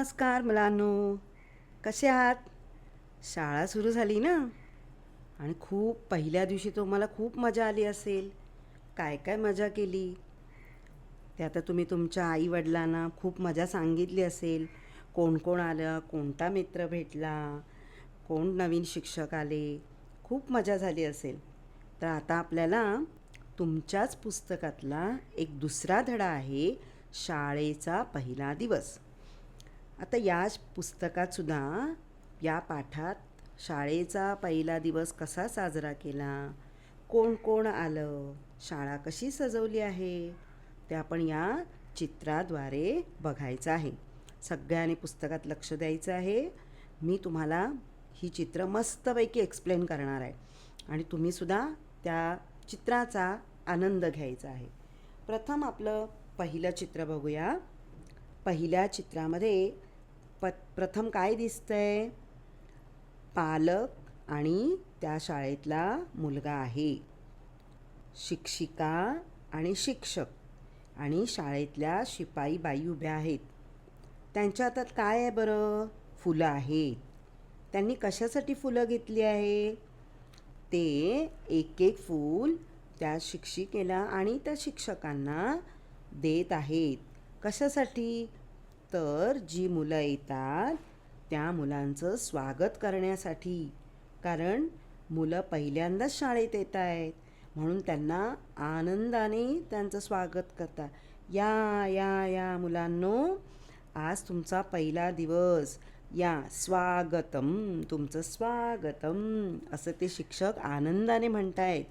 नमस्कार मुलांनो. कसे आहात? शाळा सुरू झाली ना? आणि खूप पहिल्या दिवशी तुम्हाला खूप मजा आली असेल. काय काय मजा केली? ते आता तुम्ही तुमच्या आईवडिलांना खूप मजा सांगितली असेल. कोण कोण आलं? कोणता मित्र भेटला? कोण नवीन शिक्षक आले? खूप मजा झाली असेल. तर आता आपल्याला तुमच्याच पुस्तकातला एक दुसरा धडा आहे शाळेचा पहिला दिवस. आता याच पुस्तकात सुद्धा या पाठात शाळेचा पहिला दिवस कसा साजरा केला? कोण कोण आलं? शाळा कशी सजवली आहे? ते आपण या चित्राद्वारे बघायचं आहे. सगळ्यांनी पुस्तकात लक्ष द्यायचं आहे. मी तुम्हाला ही चित्र मस्तपैकी एक्सप्लेन करणार आहे. आणि तुम्हीसुद्धा त्या चित्राचा आनंद घ्यायचा आहे. प्रथम आपलं पहिलं चित्र बघूया. पहिल्या चित्रामध्ये प प्रथम काय दिसतंय? पालक आणि त्या शाळेतला मुलगा आहे. शिक्षिका आणि शिक्षक आणि शाळेतल्या शिपाई बाई उभ्या आहेत. त्यांच्या हातात काय आहे बरं? फुलं आहेत. त्यांनी कशासाठी फुलं घेतली आहे? ते एक एक फूल त्या शिक्षिकेला आणि त्या शिक्षकांना देत आहेत. कशासाठी? तर जी मुलं येतात त्या मुलांचं स्वागत करण्यासाठी. कारण मुलं पहिल्यांदाच शाळेत येत आहेत. म्हणून त्यांना आनंदाने त्यांचं स्वागत करतात. या या या मुलांनो आज तुमचा पहिला दिवस. या स्वागतम तुमचं स्वागतम असं ते शिक्षक आनंदाने म्हणतायत.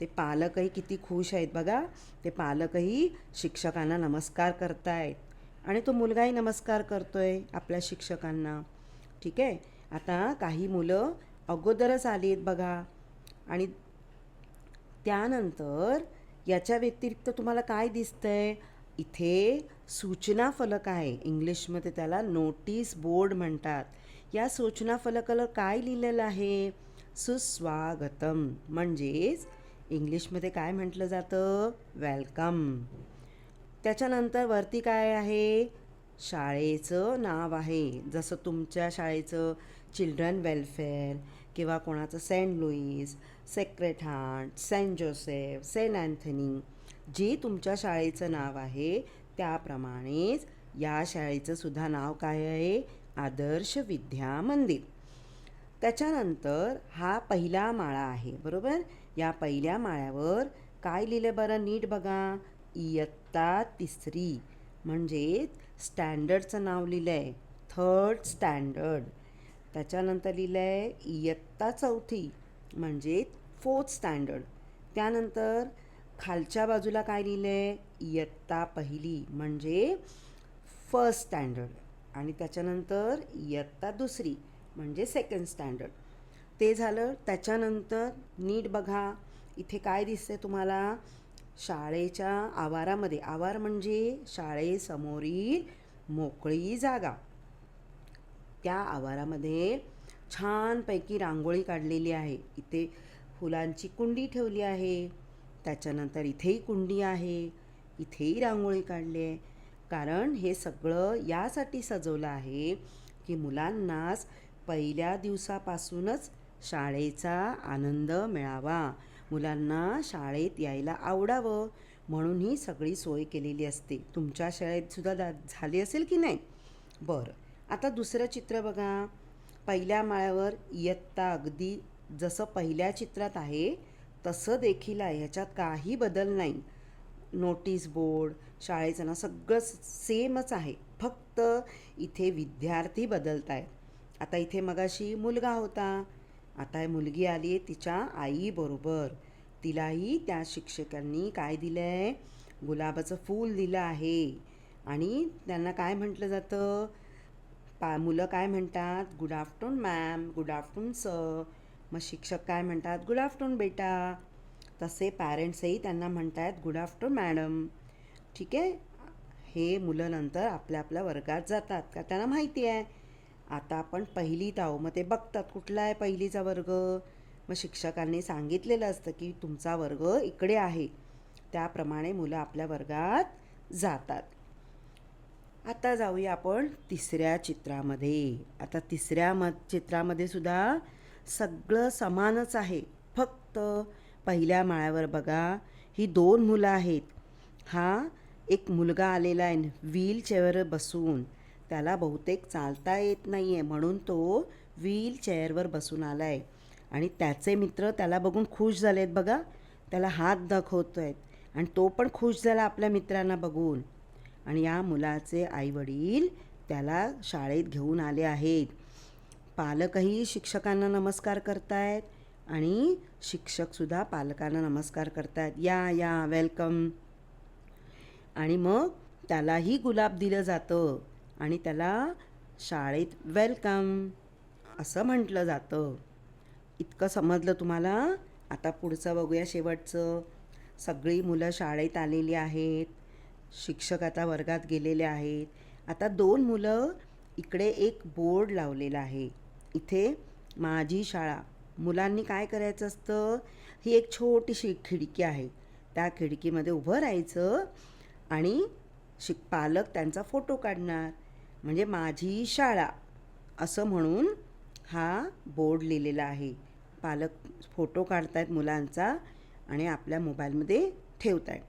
ते पालकही किती खुश आहेत बघा. ते पालकही शिक्षकांना नमस्कार करतायत. आणि तो मुलगाही नमस्कार करतोय आपल्या शिक्षकांना. ठीक आहे? आता काही मुलं अगोदरच आली आहेत बघा. आणि त्यानंतर याच्या व्यतिरिक्त तुम्हाला काय दिसतंय? इथे सूचना फलक आहे. इंग्लिशमध्ये त्याला नोटीस बोर्ड म्हणतात. या सूचना फलकाला काय लिहिलेलं आहे? सुस्वागतम. म्हणजेच इंग्लिशमध्ये काय म्हटलं जातं? वेलकम. त्याच्यानंतर वरती काय आहे? शाळेचं नाव आहे. जसं तुमच्या शाळेचं चिल्ड्रन वेलफेअर किंवा कोणाचं Saint Louis Sacred Heart Saint Joseph Saint Anthony जे तुमच्या शाळेचं नाव आहे त्याप्रमाणेच या शाळेचं सुद्धा नाव काय आहे? आदर्श विद्या मंदिर. त्याच्यानंतर हा पहिला माळा आहे बरोबर? या पहिल्या माळ्यावर काय लिहिलं बरं? नीट बघा. इयत्ता तिसरी. म्हणजेच स्टँडर्डचं नाव लिहिलं आहे थर्ड स्टँडर्ड. त्याच्यानंतर लिहिलं आहे इयत्ता चौथी. म्हणजे फोर्थ स्टँडर्ड. त्यानंतर खालच्या बाजूला काय लिहिलं आहे इयत्ता पहिली. म्हणजे फर्स्ट स्टँडर्ड. आणि त्याच्यानंतर इयत्ता दुसरी. म्हणजे सेकंड स्टँडर्ड. ते झालं. त्याच्यानंतर नीट बघा. इथे काय दिसतंय तुम्हाला? शाळेच्या आवारामध्ये. आवार म्हणजे शाळेसमोरील मोकळी जागा. त्या आवारामध्ये छानपैकी रांगोळी काढलेली आहे. इथे फुलांची कुंडी ठेवली आहे. त्याच्यानंतर इथेही कुंडी आहे. इथेही रांगोळी काढली आहे. कारण हे सगळं यासाठी सजवलं आहे की मुलांनाच पहिल्या दिवसापासूनच शाळेचा आनंद मिळावा. मुलांना शाळेत यायला आवडावं म्हणून ही सगळी सोय केलेली असते. तुमच्या शाळेतसुद्धा दा झाली असेल की नाही? बरं. आता दुसरं चित्र बघा. पहिल्या माळ्यावर इयत्ता अगदी जसं पहिल्या चित्रात आहे तसं देखील आहे. ह्याच्यात काही बदल नाही. नोटीस बोर्ड शाळेचं ना सगळं सेमच आहे. फक्त इथे विद्यार्थी बदलत आहेत आता इथे मगाशी मुलगा होता. आता मुलगी आली आहे तिच्या आईबरोबर तिलाही त्या शिक्षकांनी काय दिलं आहे गुलाबाचं फूल दिलं आहे. आणि त्यांना काय म्हटलं जातं? पा मुलं काय म्हणतात? Good afternoon ma'am good afternoon sir मग शिक्षक काय म्हणतात? गुड आफ्टरनून बेटा. तसे पॅरेंट्सही त्यांना म्हणतात गुड आफ्टरनून मॅडम ठीक आहे? हे मुलं नंतर आपल्या आपल्या वर्गात जातात. का त्यांना माहिती आहे. आता आपण पहिलीत आहो मग ते बघतात कुठला आहे पहिलीचा वर्ग. मग शिक्षकांनी सांगितलेलं असतं की तुमचा वर्ग इकडे आहे. त्याप्रमाणे मुलं आपल्या वर्गात जातात. आता जाऊया आपण तिसऱ्या चित्रामध्ये. आता तिसऱ्या म चित्रामध्ये सुद्धा सगळं समानच आहे. फक्त पहिल्या माळ्यावर बघा ही दोन मुलं आहेत. हा एक मुलगा आलेला आहे व्हीलचेअर बसून. त्याला बहुतेक चालता येत नाही आहे म्हणून तो व्हील चेअरवर बसून आला आहे आणि त्याचे मित्र त्याला बघून खुश झाले आहेत बघा. त्याला हात दाखवतो आहेत आणि तो पण खुश झाला आपल्या मित्रांना बघून. आणि या मुलाचे आईवडील त्याला शाळेत घेऊन आले आहेत. पालकही शिक्षकांना नमस्कार करतायत आणि शिक्षकसुद्धा पालकांना नमस्कार करतायत. या या वेलकम. आणि मग त्यालाही गुलाब दिलं जातं. आणि त्याला शाळेत वेलकम असं म्हटलं जातं. इतकं समजलं तुम्हाला? आता पुढचं बघूया शेवटचं. सगळी मुलं शाळेत आलेली आहेत. शिक्षक आता वर्गात गेलेले आहेत. आता दोन मुलं इकडे एक बोर्ड लावलेला आहे. इथे माझी शाळा. मुलांनी काय करायचं असतं? ही एक छोटीशी खिडकी आहे. त्या खिडकीमध्ये उभं राहायचं आणि शिक पालक त्यांचा फोटो काढणार. म्हणजे माझी शाळा असं म्हणून हा बोर्ड लिहिलेला आहे. पालक फोटो काढतायत मुलांचा आणि आपल्या मोबाईलमध्ये ठेवत आहे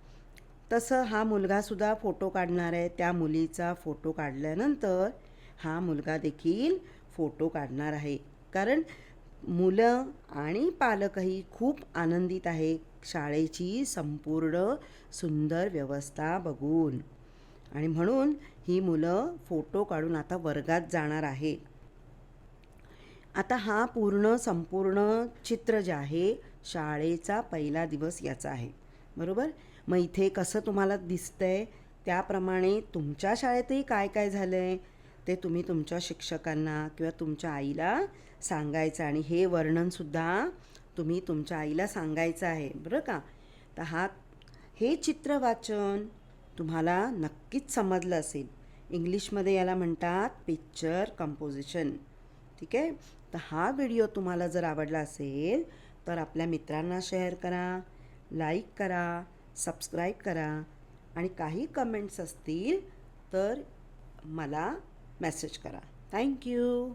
तसं हा मुलगासुद्धा फोटो काढणार आहे. त्या मुलीचा फोटो काढल्यानंतर हा मुलगा देखील फोटो काढणार आहे. कारण मुलं आणि पालकही खूप आनंदित आहे. शाळेची संपूर्ण सुंदर व्यवस्था बघून. आणि म्हणून ही मुलं फोटो काढून आता वर्गात जाणार आहे. आता हा पूर्ण संपूर्ण चित्र जे आहे शाळेचा पहिला दिवस याचा आहे. बरोबर? मग इथे कसं तुम्हाला दिसतंय? त्याप्रमाणे तुमच्या शाळेतही काय काय झालं आहे ते तुम्ही तुमच्या शिक्षकांना किंवा तुमच्या आईला सांगायचं आणि हे वर्णनसुद्धा तुम्ही तुमच्या आईला सांगायचं आहे. बरं का? तर हा हे चित्र वाचन तुम्हाला नक्कीच समजलं असेल. इंग्लिशमध्ये याला म्हणतात पिक्चर कंपोजिशन ठीक आहे? तर हा व्हिडिओ तुम्हाला जर आवडला असेल तर आपल्या मित्रांना शेअर करा लाईक करा सबस्क्राईब करा आणि काही कमेंट्स असतील तर मला मेसेज करा. थँक्यू